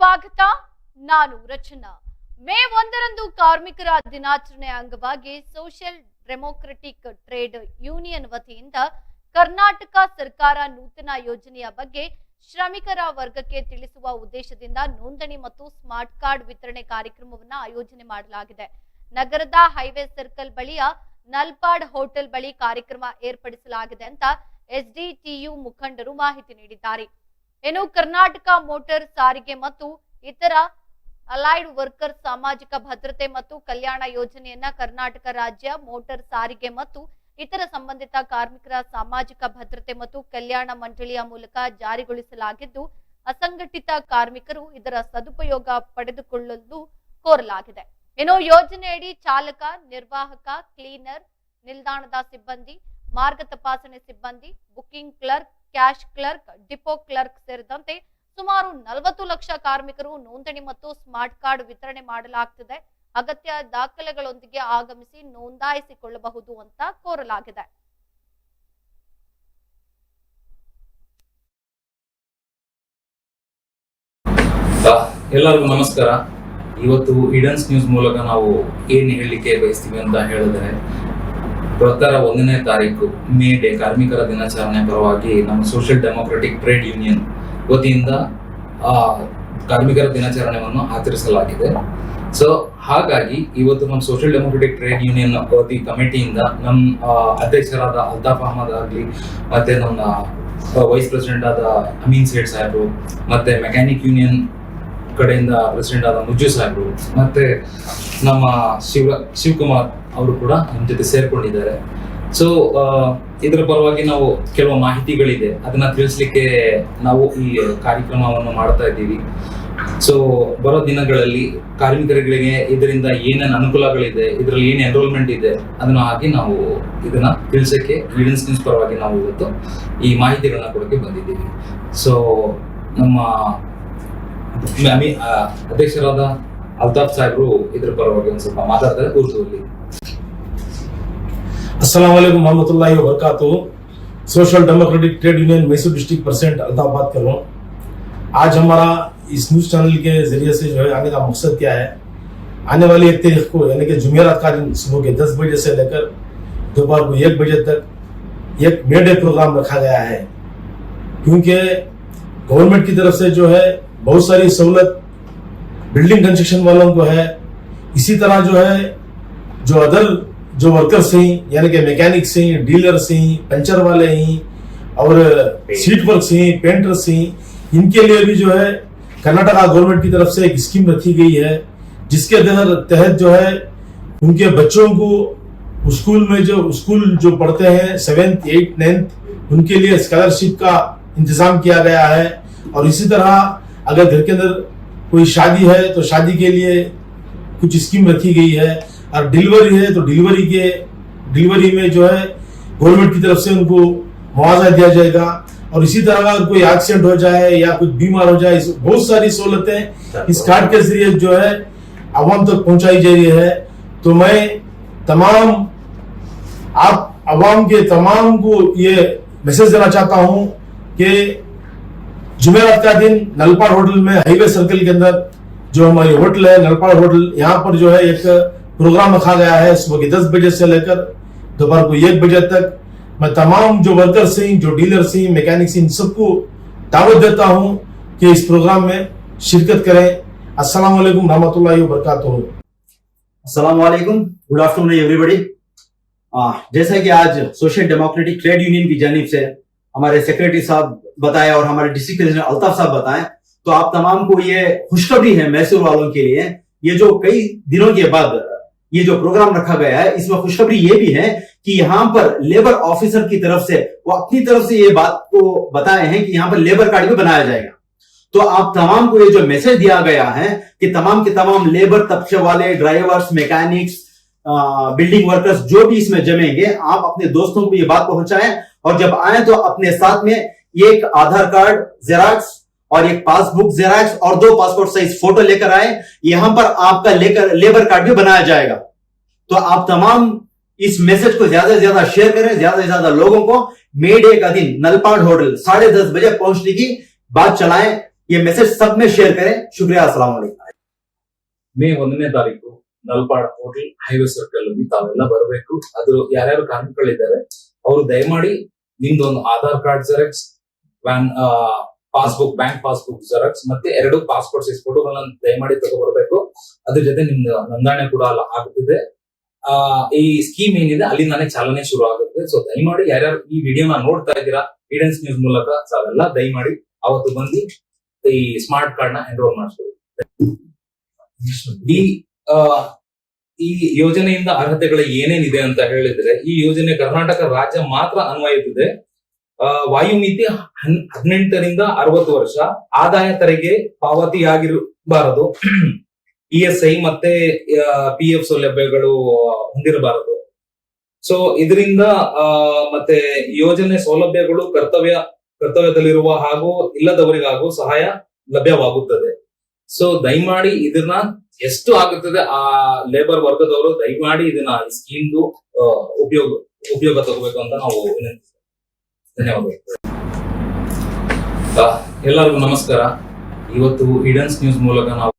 ಸ್ವಾಗತ. ನಾನು ರಚನಾ. ಮೇ ಒಂದರಂದು ಕಾರ್ಮಿಕರ ದಿನಾಚರಣೆ ಅಂಗವಾಗಿ ಸೋಷಿಯಲ್ ಡೆಮೋಕ್ರೆಟಿಕ್ ಟ್ರೇಡ್ ಯೂನಿಯನ್ ವತಿಯಿಂದ ಕರ್ನಾಟಕ ಸರ್ಕಾರ ನೂತನ ಯೋಜನೆಯ ಬಗ್ಗೆ ಶ್ರಮಿಕರ ವರ್ಗಕ್ಕೆ ತಿಳಿಸುವ ಉದ್ದೇಶದಿಂದ ನೋಂದಣಿ ಮತ್ತು ಸ್ಮಾರ್ಟ್ ಕಾರ್ಡ್ ವಿತರಣೆ ಕಾರ್ಯಕ್ರಮವನ್ನು ಆಯೋಜನೆ ಮಾಡಲಾಗಿದೆ. ನಗರದ ಹೈವೇ ಸರ್ಕಲ್ ಬಳಿಯ ನಲ್ಪಾಡ್ ಹೋಟೆಲ್ ಬಳಿ ಕಾರ್ಯಕ್ರಮ ಏರ್ಪಡಿಸಲಾಗಿದೆ ಅಂತ ಎಸ್ಡಿಟಿಯು ಮುಖಂಡರು ಮಾಹಿತಿ ನೀಡಿದ್ದಾರೆ. ಇನ್ನು ಕರ್ನಾಟಕ ಮೋಟಾರ್ ಸಾರಿಗೆ ಮತ್ತು ಇತರ ಅಲೈಡ್ ವರ್ಕರ್ ಸಾಮಾಜಿಕ ಭದ್ರತೆ ಮತ್ತು ಕಲ್ಯಾಣ ಯೋಜನೆಯನ್ನ ಕರ್ನಾಟಕ ರಾಜ್ಯ ಮೋಟಾರ್ ಸಾರಿಗೆ ಮತ್ತು ಇತರ ಸಂಬಂಧಿತ ಕಾರ್ಮಿಕರ ಸಾಮಾಜಿಕ ಭದ್ರತೆ ಮತ್ತು ಕಲ್ಯಾಣ ಮಂಡಳಿಯ ಮೂಲಕ ಜಾರಿಗೊಳಿಸಲಾಗಿದ್ದು, ಅಸಂಘಟಿತ ಕಾರ್ಮಿಕರು ಇದರ ಸದುಪಯೋಗ ಪಡೆದುಕೊಳ್ಳಲು ಕೋರಲಾಗಿದೆ. ಇನ್ನು ಯೋಜನೆಯಡಿ ಚಾಲಕ, ನಿರ್ವಾಹಕ, ಕ್ಲೀನರ್, ನಿಲ್ದಾಣದ ಸಿಬ್ಬಂದಿ, ಮಾರ್ಗ ತಪಾಸಣೆ ಸಿಬ್ಬಂದಿ, booking clerk cash clerk, depot clerk ಸೇರಿದಂತೆ ಸುಮಾರು ನಲವತ್ತು ಲಕ್ಷ ಕಾರ್ಮಿಕರು ನೋಂದಣಿ ಮತ್ತು ಸ್ಮಾರ್ಟ್ ಕಾರ್ಡ್ ವಿತರಣೆ ಮಾಡಲಾಗ್ತಿದೆ. ಅಗತ್ಯ ದಾಖಲೆಗಳೊಂದಿಗೆ ಆಗಮಿಸಿ ನೋಂದಾಯಿಸಿಕೊಳ್ಳಬಹುದು ಅಂತ ಕೋರಲಾಗಿದೆ. ಎಲ್ಲರಿಗೂ ನಮಸ್ಕಾರ. ಇವತ್ತು ಇಡನ್ಸ್ ನ್ಯೂಸ್ ಮೂಲಕ ನಾವು ಏನು ಹೇಳಲಿಕ್ಕೆ ಬಯಸ್ತೀವಿ ಅಂತ ಹೇಳಿದ್ರೆ ಪ್ರಕಾರ ಒಂದನೇ ತಾರೀಕು ಮೇ ಡೇ ಕಾರ್ಮಿಕರ ದಿನಾಚರಣೆ ಪರವಾಗಿ ನಮ್ಮ ಸೋಷಿಯಲ್ ಡೆಮೊಕ್ರೆಟಿಕ್ ಟ್ರೇಡ್ ಯೂನಿಯನ್ ವತಿಯಿಂದ ಕಾರ್ಮಿಕರ ದಿನಾಚರಣೆಯನ್ನು ಆಚರಿಸಲಾಗಿದೆ. ಸೊ ಹಾಗಾಗಿ ಇವತ್ತು ನಮ್ಮ ಸೋಷಿಯಲ್ ಡೆಮೊಕ್ರೆಟಿಕ್ ಟ್ರೇಡ್ ಯೂನಿಯನ್ ವತಿ ಕಮಿಟಿಯಿಂದ ನಮ್ಮ ಅಧ್ಯಕ್ಷರಾದ ಅಲ್ತಾಫ್ ಅಹಮದ್ ಆಗಲಿ, ಮತ್ತೆ ನಮ್ಮ ವೈಸ್ ಪ್ರೆಸಿಡೆಂಟ್ ಆದ ಅಮೀನ್ ಸೇಠ್ ಸಾಹೇಬರು, ಮತ್ತೆ ಮೆಕ್ಯಾನಿಕ್ ಯೂನಿಯನ್ ಕಡೆಯಿಂದ ಪ್ರೆಸಿಡೆಂಟ್ ಆದ ಮುಜ್ಜು ಸಾಹೇಬರು, ಮತ್ತೆ ನಮ್ಮ ಶಿವ, ಶಿವಕುಮಾರ್ ಅವರು ಕೂಡ ನಮ್ಮ ಜೊತೆ ಸೇರ್ಕೊಂಡಿದ್ದಾರೆ. ಸೊ ಇದರ ಪರವಾಗಿ ನಾವು ಕೆಲವು ಮಾಹಿತಿಗಳಿದೆ. ಅದನ್ನ ತಿಳಿಸ್ಲಿಕ್ಕೆ ನಾವು ಈ ಕಾರ್ಯಕ್ರಮವನ್ನು ಮಾಡ್ತಾ ಇದ್ದೀವಿ. ಸೊ ಬರೋ ದಿನಗಳಲ್ಲಿ ಕಾರ್ಮಿಕರುಗಳಿಗೆ ಇದರಿಂದ ಏನೇನು ಅನುಕೂಲಗಳಿದೆ, ಇದರಲ್ಲಿ ಏನು ಎನ್ರೋಲ್ಮೆಂಟ್ ಇದೆ, ಅದನ್ನ ಹಾಕಿ ನಾವು ಇದನ್ನ ತಿಳಿಸಕ್ಕೆ ಈಡನ್ಸ್ ನ್ಯೂಸ್ ಪರವಾಗಿ ನಾವು ಇವತ್ತು ಈ ಮಾಹಿತಿಗಳನ್ನ ಕೊಡಕ್ಕೆ ಬಂದಿದ್ದೀವಿ. ಸೊ ನಮ್ಮ ಅಧ್ಯಕ್ಷರಾದ ಅಲ್ತಾಫ್ ಸಾಹೇಬ್ರು ಇದ್ರ ಪರವಾಗಿ ಒಂದು ಸ್ವಲ್ಪ ಮಾತಾಡ್ತಾರೆ. ಉರ್ದುವಲ್ಲಿ अस्सलाम वालेकुम रहमतुल्लाहि व बरकातहू social democratic trade union Mysore district president Altaf बात कर रहा हूँ। आज हमारा इस न्यूज़ चैनल के ज़रिए से जो है आने का मकसद क्या है? आने वाली एक तारीख को, यानी कि जुमेरात का दिन सुबह के दस बजे से लेकर दोपहर को एक बजे तक एक मे डे प्रोग्राम रखा गया है। क्योंकि गवर्नमेंट की तरफ़ से जो है बहुत सारी सहूलत बिल्डिंग कंस्ट्रक्शन वालों को है। इसी तरह जो है, जो अदर जो वर्कर्स हैं यानी कि मैकेनिक्स हैं डीलर्स हैं पंचर वाले हैं और सीट वर्क हैं पेंटर्स हैं इनके लिए भी जो है कर्नाटका गवर्नमेंट की तरफ़ से एक स्कीम रखी गई है जिसके तहत तहत जो है उनके बच्चों को स्कूल में जो स्कूल जो पढ़ते हैं सेवेंथ एट नाइन्थ उनके लिए स्कॉलरशिप का इंतज़ाम किया गया है। और इसी तरह अगर घर के अंदर कोई शादी है तो शादी के लिए कुछ स्कीम रखी गई है। और डिलीवरी है तो डिलीवरी के, डिलीवरी में जो है गवर्नमेंट की तरफ़ से उनको मुआवजा दिया जाएगा। और इसी तरह अगर कोई एक्सीडेंट हो जाए या कुछ बीमार हो जाए बहुत सारी सहूलतें इस कार्ड के ज़रिए जो है, आवाम तक पहुंचाई जा रही है। तो मैं तमाम, आप आवाम के तमाम को ये मैसेज देना चाहता हूँ कि जुमेरात का दिन नलपाड़ होटल में हाईवे सर्कल के अंदर जो हमारी होटल है नलपाड़ होटल, यहाँ पर जो है एक प्रोग्राम रखा गया है सुबह के दस बजे से लेकर दोपहर को एक बजे तक। मैं तमाम जो वर्कर्स हैं जो डीलर्स हैं मैकेनिक्स इन सबको दावत देता हूँ कि इस प्रोग्राम में शिरकत करें। अस्सलाम वालेकुम रहमतुल्लाहि गुड आफ्टरनून एवरीबॉडी जैसा कि आज सोशल डेमोक्रेटिक ट्रेड यूनियन की जानिब से हमारे सेक्रेटरी साहब बताए और हमारे डिस्ट्रिक्ट प्रेसिडेंट अल्ताफ साहब बताएँ तो आप तमाम को ये खुशखबरी है मैसूर वालों के लिए। ये जो कई दिनों के बाद ये जो प्रोग्राम रखा गया है, इसमें खुशखबरी ये भी है कि यहाँ पर लेबर ऑफिसर की तरफ़ से, वो अपनी तरफ़ से ये बात को बताए हैं कि यहाँ पर लेबर कार्ड भी बनाया जाएगा। तो आप तमाम को ये जो मैसेज दिया गया है कि तमाम के तमाम लेबर तबके वाले ड्राइवर्स मैकेनिक्स बिल्डिंग वर्कर्स जो भी इसमें जमेंगे, आप अपने दोस्तों को ये बात पहुंचाएँ। और जब आए तो अपने साथ में एक आधार कार्ड जेराक्स और एक पासबुक जेराक्स और दो पासपोर्ट साइज फोटो लेकर आए यहां पर आपका लेकर लेबर कार्ड भी बनाया जाएगा तो आप तमाम इस मैसेज को ज्यादा से ज्यादा शेयर करें ज्यादा से ज्यादा लोगों को मे डे का दिन नलपाड़ होटल साढ़े दस बजे पहुंचने की बात चलाएं ये मैसेज सब में शेयर करें शुक्रिया अस्सलाम वालेकुम ಮೇ ಒಂದನೇ ತಾರೀಕು ನಲ್ಪಾಡ್ ಹೋಟೆಲ್ ಹೈವೇ ಸರ್ಕಲ್ ಅಲ್ಲಿ ತಾವೆಲ್ಲ ಬರಬೇಕು ಅದು ಯಾರ್ಯಾರು ಕಾರ್ಮಿಕಗಳಿದ್ದಾರೆ ಅವರು ದಯಮಾಡಿ ನಿಮ್ದು ಒಂದು Aadhaar card xerox van passbook, bank passbook xerox ಮತ್ತೆ ಎರಡು ಪಾಸ್ಪೋರ್ಟ್ ಸೈಜ್ ಫೋಟೋಗಳನ್ನ ದಯಮಾಡಿ ತಗೋಬರ್ಬೇಕು. ಅದ್ರ ಜೊತೆ ನಿಮ್ ನೋಂದಣಿ ಕೂಡ ಅಲ್ಲ ಆಗುತ್ತಿದೆ. ಆ, ಈ ಸ್ಕೀಮ್ ಏನಿದೆ ಅಲ್ಲಿಂದಾನೇ ಚಾಲನೆ ಶುರು ಆಗುತ್ತೆ. ಸೊ ದಯಮಾಡಿ ಯಾರ್ಯಾರು ಈ ವಿಡಿಯೋನ ನೋಡ್ತಾ ಇದ್ದೀರಾ ಈಡೆನ್ಸ್ ನ್ಯೂಸ್ ಮೂಲಕ ಅವೆಲ್ಲ ದಯಮಾಡಿ ಅವತ್ತು ಬಂದು ಈ ಸ್ಮಾರ್ಟ್ ಕಾರ್ಡ್ನ ಎನ್ರೋಲ್ ಮಾಡಿಸ್ಬೋದು ಈ ಈ ಯೋಜನೆಯಿಂದ ಅರ್ಹತೆಗಳು ಏನೇನಿದೆ ಅಂತ ಹೇಳಿದ್ರೆ, ಈ ಯೋಜನೆ ಕರ್ನಾಟಕ ರಾಜ್ಯ ಮಾತ್ರ ಅನ್ವಯಿಸಿದೆ ಆ, ವಾಯುಮಿತಿ ಹನ್- ಹದಿನೆಂಟರಿಂದ ಅರವತ್ತು ವರ್ಷ ಆದಾಯ ತೆರಿಗೆ ಪಾವತಿಯಾಗಿರಬಾರದು. ಇ ಎಸ್ ಐ ಮತ್ತೆ ಪಿ ಎಫ್ ಸೌಲಭ್ಯಗಳು ಹೊಂದಿರಬಾರದು. ಸೊ ಇದರಿಂದ ಮತ್ತೆ ಯೋಜನೆ ಸೌಲಭ್ಯಗಳು ಕರ್ತವ್ಯ ಕರ್ತವ್ಯದಲ್ಲಿರುವ ಹಾಗೂ ಇಲ್ಲದವರಿಗಾಗೂ ಸಹಾಯ ಲಭ್ಯವಾಗುತ್ತದೆ. ಸೊ ದಯಮಾಡಿ ಇದನ್ನ ಎಷ್ಟು ಆಗುತ್ತದೆ ಆ ಲೇಬರ್ ವರ್ಗದವರು ದಯಮಾಡಿ ಇದನ್ನ ಸ್ಕೀಮ್ದು ಉಪಯೋಗ ಉಪಯೋಗ ತಗೋಬೇಕು ಅಂತ ನಾವು ವಿನಂತಿಸ್ತೇವೆ. ಧನ್ಯವಾದಗಳು ಎಲ್ಲರಿಗೂ ನಮಸ್ಕಾರ ಇವತ್ತು ಹಿಡನ್ಸ್ ನ್ಯೂಸ್ ಮೂಲಕ ನಾವು